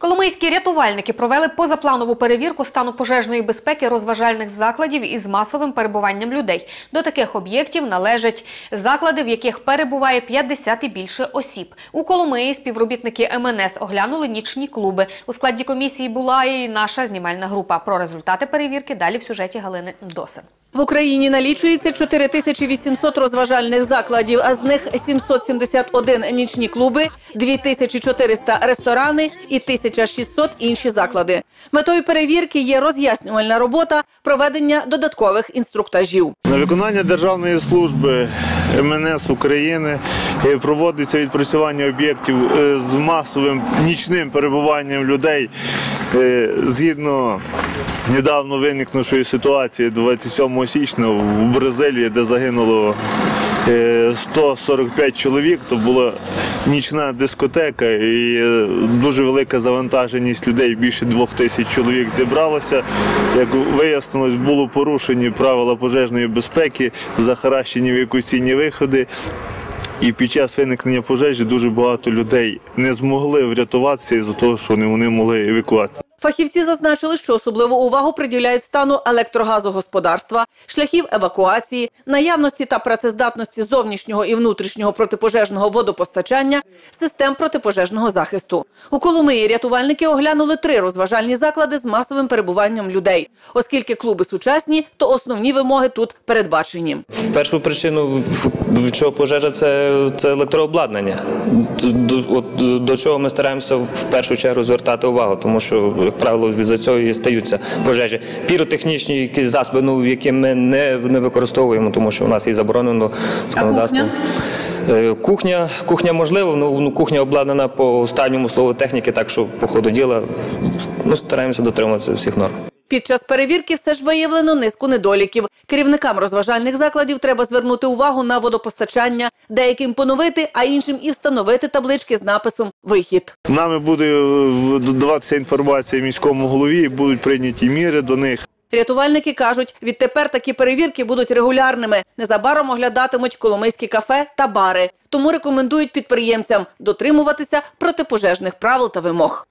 Коломийські рятувальники провели позапланову перевірку стану пожежної безпеки розважальних закладів із масовим перебуванням людей. До таких об'єктів належать заклади, в яких перебуває 50 і більше осіб. У Коломиї співробітники МНС оглянули нічні клуби. У складі комісії була і наша знімальна група. Про результати перевірки далі в сюжеті Галини Досин. В Україні налічується 4800 розважальних закладів, а з них 771 нічні клуби, 2400 ресторани і 1600 інші заклади. Метою перевірки є роз'яснювальна робота, проведення додаткових інструктажів. На виконання державної служби МНС України е, проводиться відпрацювання об'єктів е, з масовим нічним перебуванням людей згідно недавно виникнувшої ситуації 27 січня в Бразилії, де загинуло е, 145 чоловік. То була нічна дискотека і е, дуже велика завантаженість людей. Більше двох тисяч чоловік зібралося. Як вияснилось, було порушені правила пожежної безпеки, захаращені евакуаційні виходи. І під час виникнення пожежі дуже багато людей не змогли врятуватися із-за того, що вони вони могли евакуацію. Фахівці зазначили, що особливу увагу приділяють стану електрогазогосподарства, шляхів евакуації, наявності та працездатності зовнішнього і внутрішнього протипожежного водопостачання, систем протипожежного захисту. У Коломиї рятувальники оглянули три розважальні заклади з масовим перебуванням людей. Оскільки клуби сучасні, то основні вимоги тут передбачені. Першу причину, від чого пожежа, це, це електрообладнання. До, от, до чого ми стараємося в першу чергу звертати увагу, тому що, як правило, від цього і стаються пожежі. Піротехнічні якісь засоби, ну, які ми не, не використовуємо, тому що у нас є заборонено законодавством. Е, Кухня, кухня можливо, ну, ну кухня обладнана по останньому слову техніки, так що по ходу діла ну, стараємося дотримуватися всіх норм. Під час перевірки все ж виявлено низку недоліків. Керівникам розважальних закладів треба звернути увагу на водопостачання, деяким поновити, а іншим і встановити таблички з написом Вихід. Нами буде е, даватися інформація міському голові, і будуть прийняті міри до них. Рятувальники кажуть, відтепер такі перевірки будуть регулярними. Незабаром оглядатимуть коломийські кафе та бари. Тому рекомендують підприємцям дотримуватися протипожежних правил та вимог.